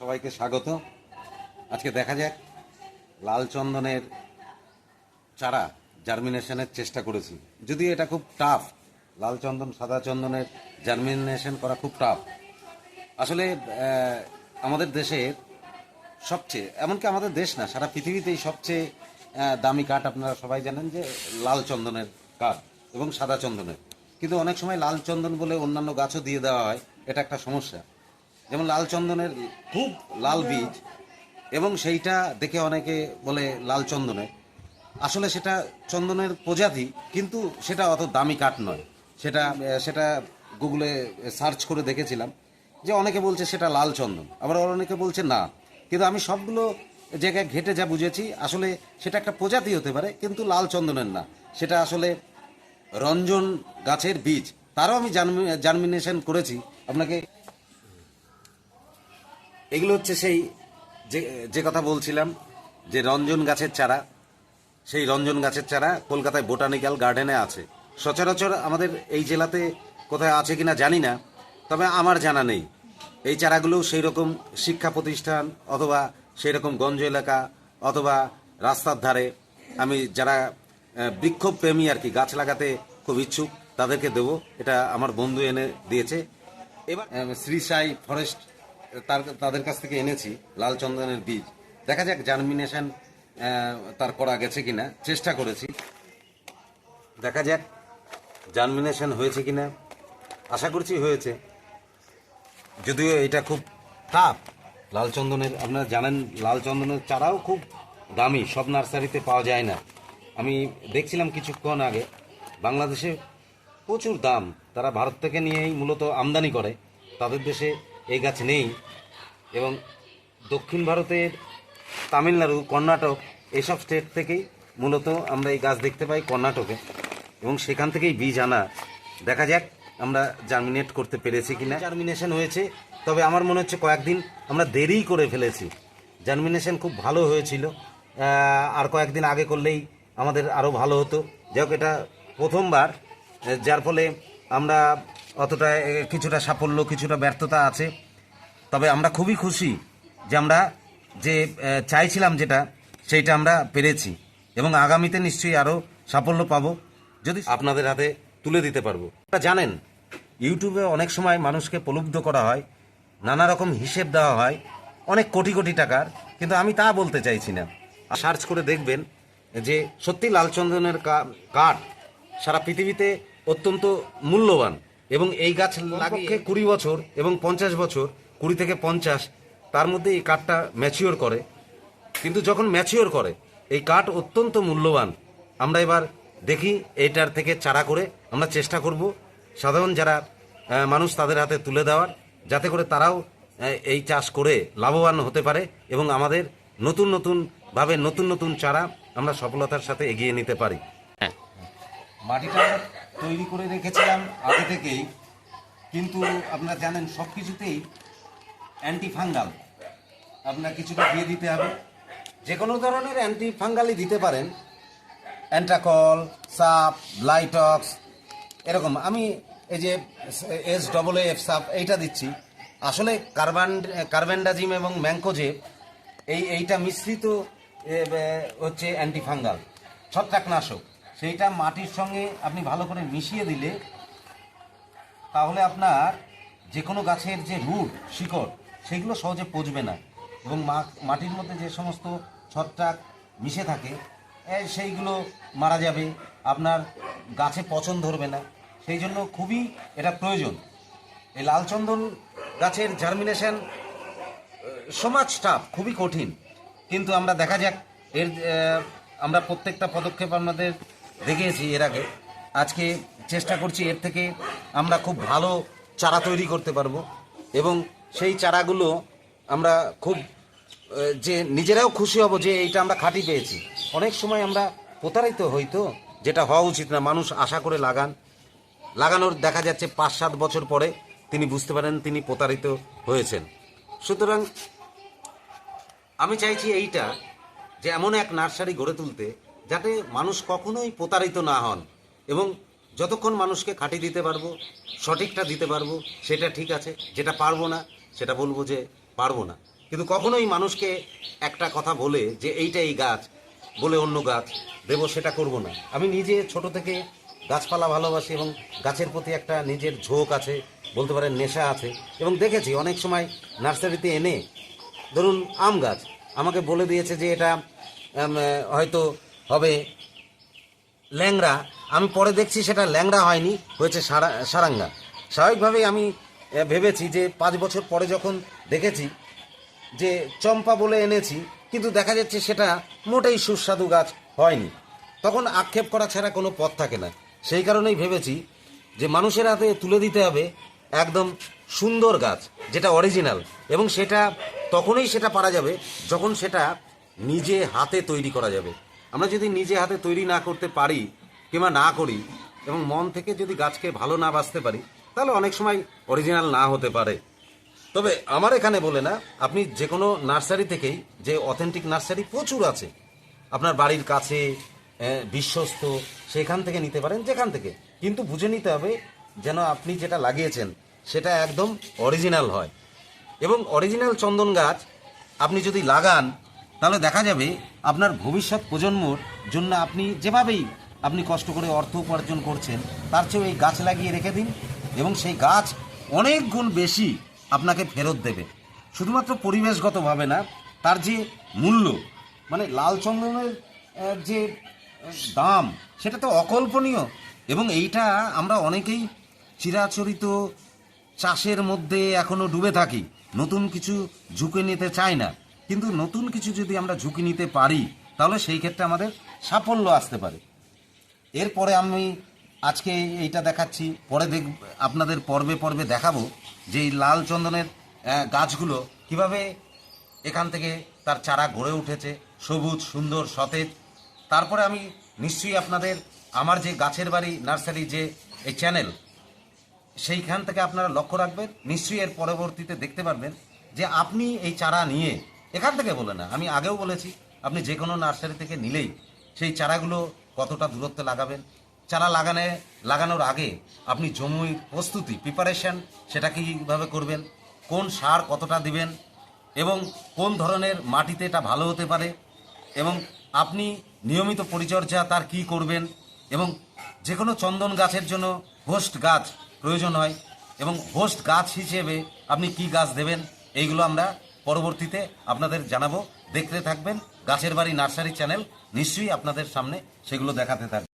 সবাইকে স্বাগত। আজকে দেখা যাক লাল চন্দনের চারা জার্মিনেশনের চেষ্টা করেছি। যদিও এটা খুব টাফ লাল চন্দন, সাদা চন্দনের জার্মিনেশন করা খুব টাফ আসলে আমাদের দেশের সবচেয়ে, এমনকি আমাদের দেশ না, সারা পৃথিবীতেই সবচেয়ে দামি কাঠ আপনারা সবাই জানেন যে লাল চন্দনের কাঠ এবং সাদা চন্দনের। কিন্তু অনেক সময় লাল চন্দন বলে অন্যান্য গাছও দিয়ে দেওয়া হয়, এটা একটা সমস্যা। যেমন লাল চন্দনের খুব লাল বীজ, এবং সেইটা দেখে অনেকে বলে লাল চন্দনের আসলে সেটা চন্দনের প্রজাতি, কিন্তু সেটা অত দামি কাঠ নয়। সেটা সেটা গুগলে সার্চ করে দেখেছিলাম যে অনেকে বলছে সেটা লাল চন্দন, আবার অনেকে বলছে না। কিন্তু আমি সবগুলো জায়গায় ঘেটে যা বুঝেছি, আসলে সেটা একটা প্রজাতি হতে পারে, কিন্তু লাল চন্দনের না। সেটা আসলে রঞ্জন গাছের বীজ, তারও আমি জার্মিনেশন করেছি। আপনাকে এগুলো হচ্ছে সেই যে যে কথা বলছিলাম যে রঞ্জন গাছের চারা সেই রঞ্জন গাছের চারা কলকাতায় বোটানিক্যাল গার্ডেনে আছে। সচরাচর আমাদের এই জেলাতে কোথায় আছে কিনা জানি না তবে আমার জানা নেই। এই চারাগুলো সেই রকম শিক্ষা প্রতিষ্ঠান অথবা সেই রকম গঞ্জ এলাকা অথবা রাস্তার ধারে আমি যারা আহ, বৃক্ষ প্রেমী আর কি গাছ লাগাতে খুব ইচ্ছুক তাদেরকে দেবো। এটা আমার বন্ধু এনে দিয়েছে। এবার শ্রী সাই ফরেস্ট তার, তাদের কাছ থেকে এনেছি, লাল চন্দনের বীজ। দেখা যাক জার্মিনেশন তার করা গেছে কিনা। চেষ্টা করেছি। দেখা যাক জার্মিনেশন হয়েছে কিনা। আশা করছি হয়েছে। যদিও এটা খুব টাফ লাল চন্দনের, আপনারা জানেন, লাল চন্দনের চারাও খুব দামি। সব নার্সারিতে পাওয়া যায় না। আমি দেখছিলাম কিছুক্ষণ আগে, বাংলাদেশে প্রচুর দাম। তারা ভারত থেকে নিয়েই মূলত আমদানি করে। তাদের দেশে এই গাছ নেই। এবং দক্ষিণ ভারতের তামিলনাড়ু, কর্ণাটক এইসব স্টেট থেকেই মূলত আমরা এই গাছ দেখতে পাই কর্ণাটকে। এবং সেখান থেকেই বীজ আনা। দেখা যাক আমরা জার্মিনেট করতে পেরেছি কি না জার্মিনেশন হয়েছে। তবে আমার মনে হচ্ছে কয়েকদিন আমরা দেরি করে ফেলেছি। জার্মিনেশন খুব ভালো হয়েছিল। আর কয়েকদিন আগে করলেই আমাদের আরও ভালো হতো। যাই হোক, এটা প্রথমবার। যার ফলে আমরা অতটা কিছুটা সাফল্য, কিছুটা ব্যর্থতা আছে। তবে আমরা খুবই খুশি যে আমরা যে চাইছিলাম যেটা, সেইটা আমরা পেরেছি। এবং আগামীতে নিশ্চয়ই আরও সাফল্য পাব। যদি আপনাদের হাতে তুলে দিতে পারব। আপনারা জানেন, ইউটিউবে অনেক সময় মানুষকে প্রলুব্ধ করা হয়, নানা রকম হিসেব দেওয়া হয়, অনেক কোটি কোটি টাকার, কিন্তু আমি তা বলতে চাইছি না। সার্চ করে দেখবেন যে, সত্যি লালচন্দনের কাঠ সারা পৃথিবীতে অত্যন্ত মূল্যবান। এবং এই গাছ লাগিয়ে কুড়ি বছর এবং পঞ্চাশ বছর কুড়ি থেকে পঞ্চাশ তার মধ্যে এই কাঠটা ম্যাচিওর করে। কিন্তু যখন ম্যাচিওর করে এই কাঠ অত্যন্ত মূল্যবান। আমরা এবার দেখি এইটার থেকে চারা করে আমরা চেষ্টা করব সাধারণ যারা মানুষ তাদের হাতে তুলে দেওয়ার যাতে করে তারাও এই চাষ করে লাভবান হতে পারে এবং আমাদের নতুন নতুন ভাবে নতুন নতুন চারা আমরা সফলতার সাথে এগিয়ে নিতে পারি। মাটিটা তৈরি করে রেখেছিলাম আগে থেকেই। কিন্তু আপনারা জানেন সব কিছুতেই অ্যান্টি ফাঙ্গাল আপনার কিছুটা দিয়ে দিতে হবে। যে কোনো ধরনের অ্যান্টি ফাঙ্গালই দিতে পারেন। অ্যান্টাকল সাপ ব্লাইটক্স এরকম। আমি এই যে এস ডবল এফ সাপ এইটা দিচ্ছি। আসলে কার্বান, কার্বেন্ডাজিম এবং ম্যাঙ্কোজেব এই, এইটা মিশ্রিত হচ্ছে অ্যান্টি ফাঙ্গাল ছত্রাকনাশক। সেইটা মাটির সঙ্গে আপনি ভালো করে মিশিয়ে দিলে তাহলে আপনার যে কোনো গাছের যে রুট, শিকড়, সেগুলো সহজে পচবে না। এবং মাটির মধ্যে যে সমস্ত ছত্রাক মিশে থাকে সেইগুলো মারা যাবে। আপনার গাছে পচন ধরবে না। সেই জন্য খুবই এটা প্রয়োজন। এই লালচন্দন গাছের জার্মিনেশন সমাজ স্টাফ খুবই কঠিন। কিন্তু আমরা দেখা যাক, এর আমরা প্রত্যেকটা পদক্ষেপ আমাদের দেখিয়েছি এর আগে। আজকে চেষ্টা করছি এর থেকে আমরা খুব ভালো চারা তৈরি করতে পারব এবং সেই চারাগুলো আমরা খুব যে নিজেরাও খুশি হব যে এইটা আমরা খাঁটি পেয়েছি। অনেক সময় আমরা প্রতারিত হইতো যেটা হওয়া উচিত না। মানুষ আশা করে লাগান। লাগানোর দেখা যাচ্ছে পাঁচ সাত বছর পরে তিনি বুঝতে পারেন তিনি প্রতারিত হয়েছেন। সুতরাং আমি চাইছি এইটা যে এমন এক নার্সারি গড়ে তুলতে যাতে মানুষ কখনোই প্রতারিত না হন এবং যতক্ষণ মানুষকে খাটি দিতে পারব, সঠিকটা দিতে পারব, সেটা ঠিক আছে, যেটা পারব না, সেটা বলব যে পারব না। কিন্তু কখনোই মানুষকে একটা কথা বলে যে এইটা এই গাছ, বলে অন্য গাছ, দেবো সেটা করব না। আমি নিজে ছোট থেকে গাছপালা ভালোবাসি এবং গাছের প্রতি একটা নিজের ঝোঁক আছে, বলতে পারেন নেশা আছে। এবং দেখেছি অনেক সময় নার্সারিতে এনে, ধরুন আম গাছ, আমাকে বলে দিয়েছে যে এটা হয়তো হবে। ল্যাংরা আমি পরে দেখছি সেটা ল্যাংরা হয়নি, হয়েছে সারা- সারাঙ্গা। স্বাভাবিকভাবেই আমি ভেবেছি যে পাঁচ বছর পরে যখন দেখেছি যে চম্পা বলে এনেছি, কিন্তু দেখা যাচ্ছে সেটা মোটেই সুস্বাদু গাছ হয়নি। তখন আক্ষেপ করা ছাড়া কোনো পথ থাকে না। সেই কারণেই ভেবেছি যে মানুষের হাতে তুলে দিতে হবে একদম সুন্দর গাছ, যেটা অরিজিনাল, এবং সেটা তখনই সেটা পারা যাবে যখন সেটা নিজে হাতে তৈরি করা যাবে। আমরা যদি নিজে হাতে তৈরি না করতে পারি কিংবা না করি এবং মন থেকে যদি গাছকে ভালো না বাঁচতে পারি, তাহলে অনেক সময় অরিজিনাল না হতে পারে। তবে আমার এখানে বলে না, আপনি যে কোনো নার্সারি থেকেই যে অথেন্টিক নার্সারি প্রচুর আছে, আপনার বাড়ির কাছে বিশ্বস্ত, সেখান থেকে নিতে পারেন, যেখান থেকে। কিন্তু বুঝে নিতে হবে যেন আপনি যেটা লাগিয়েছেন, সেটা একদম অরিজিনাল হয়। এবং অরিজিনাল চন্দন গাছ আপনি যদি লাগান তাহলে দেখা যাবে আপনার ভবিষ্যৎ প্রজন্মর জন্য আপনি যেভাবেই আপনি কষ্ট করে অর্থ উপার্জন করছেন, তার চেয়েও এই গাছ লাগিয়ে রেখে দিন এবং সেই গাছ অনেক গুণ বেশি আপনাকে ফেরত দেবে। শুধুমাত্র পরিবেশগতভাবে না, তার যে মূল্য মানে লাল চন্দনের যে দাম, সেটা তো অকল্পনীয়। এবং এইটা আমরা অনেকেই চিরাচরিত চাষের মধ্যে এখনও ডুবে থাকি। নতুন কিছু ঝুঁকে নিতে চাই না। কিন্তু নতুন কিছু যদি আমরা ঝুঁকি নিতে পারি, তাহলে সেই ক্ষেত্রে আমাদের সাফল্য আসতে পারে। এরপরে আমি আজকে এইটা দেখাচ্ছি, পরে দেখ, আপনাদের পর্বে পর্বে দেখাবো যে এই লাল চন্দনের গাছগুলো কীভাবে এখান থেকে তার চারা গড়ে উঠেছে, সবুজ, সুন্দর, সতেজ। তারপরে আমি নিশ্চয়ই আপনাদের, আমার যে গাছের বাড়ি, নার্সারি যে এই চ্যানেল, সেইখান থেকে আপনারা লক্ষ্য রাখবেন। নিশ্চয়ই এর পরবর্তীতে দেখতে পারবেন যে আপনি এই চারা নিয়ে এখান থেকে বলে না, আমি আগেও বলেছি, আপনি যে কোনো নার্সারি থেকে নিলেই সেই চারাগুলো কতটা দূরত্বে লাগাবেন। চারা লাগানে, লাগানোর আগে আপনি জমির প্রস্তুতি প্রিপারেশন সেটা কীভাবে করবেন, কোন সার কতটা দিবেন এবং কোন ধরনের মাটিতে এটা ভালো হতে পারে এবং আপনি নিয়মিত পরিচর্যা তার কি করবেন এবং যে কোনো চন্দন গাছের জন্য হোস্ট গাছ প্রয়োজন হয় এবং হোস্ট গাছ হিসেবে আপনি কি গাছ দেবেন, এইগুলো আমরা পরবর্তীতে আপনাদের জানাব, দেখতে থাকবেন, গাছের বাড়ি নার্সারি চ্যানেল, নিশ্চয়ই আপনাদের সামনে সেগুলো দেখাতে থাকবে।